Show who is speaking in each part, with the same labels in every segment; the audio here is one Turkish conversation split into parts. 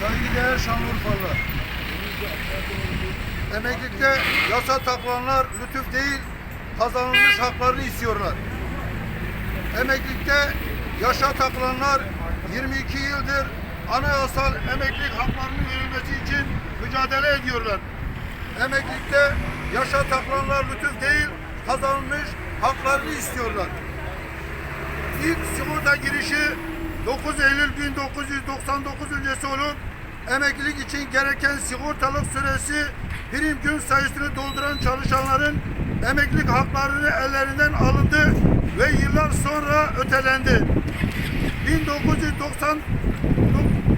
Speaker 1: Saygıdeğer Şanlıurfalılar. Emeklilikte yasa takılanlar lütuf değil, kazanılmış haklarını istiyorlar. Emeklilikte yaşa takılanlar 22 yıldır anayasal emeklilik haklarının verilmesi için mücadele ediyorlar. Emeklilikte yaşa takılanlar lütuf değil, kazanılmış haklarını istiyorlar. İlk sigorta girişi 9 Eylül 1999 öncesi olup emeklilik için gereken sigortalık süresi prim gün sayısını dolduran çalışanların emeklilik haklarını ellerinden alındı ve yıllar sonra ötelendi. 1990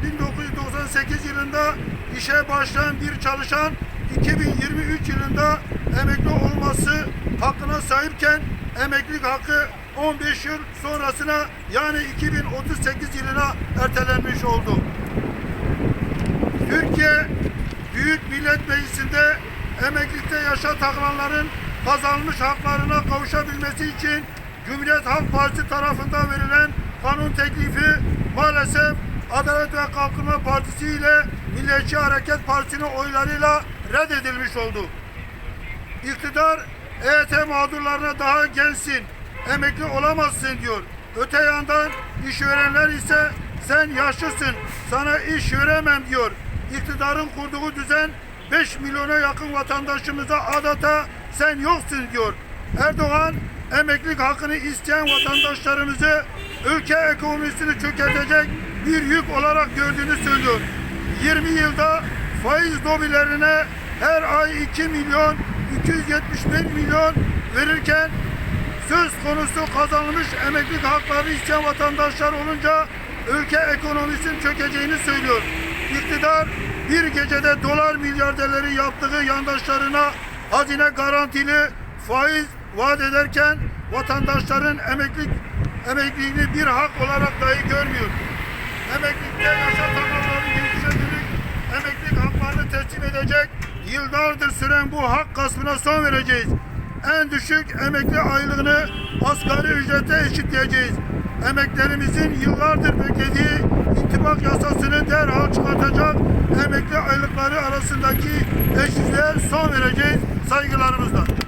Speaker 1: 1998 yılında işe başlayan bir çalışan 2023 yılında emekli olması hakkına sahipken emeklilik hakkı 15 yıl sonrasına yani 2038 yılına ertelenmiş oldu. Türkiye Büyük Millet Meclisi'nde emeklilikte yaşa takılanların kazanılmış haklarına kavuşabilmesi için Cumhuriyet Halk Partisi tarafından verilen kanun teklifi maalesef Adalet ve Kalkınma Partisi ile Milliyetçi Hareket Partisi'nin oylarıyla reddedilmiş oldu. İktidar EYT mağdurlarına daha gençsin, emekli olamazsın diyor. Öte yandan işverenler ise sen yaşlısın, sana iş veremem diyor. İktidarın kurduğu düzen 5 milyona yakın vatandaşımıza adeta sen yoksun diyor. Erdoğan emeklilik hakkını isteyen vatandaşlarımızı ülke ekonomisini çökertecek bir yük olarak gördüğünü söylüyor. 20 yılda faiz lobilerine her ay 2 milyon 275 milyon verirken söz konusu kazanılmış emeklilik hakları isteyen vatandaşlar olunca ülke ekonomisinin çökeceğini söylüyor. İktidar bir gecede dolar milyarderleri yaptığı yandaşlarına hazine garantili faiz vaat ederken vatandaşların emeklilik emekliliğini bir hak olarak dahi görmüyor. Emeklilikte yaşa geçişe dönük emeklilik haklarını teslim edecek yıllardır süren bu hak gaspına son vereceğiz. En düşük emekli aylığını asgari ücrete eşitleyeceğiz. Emeklerimizin yıllardır beklediği intibak yasasını derhal çıkartacak emekli aylıkları arasındaki eşitliğe son vereceğiz saygılarımızla.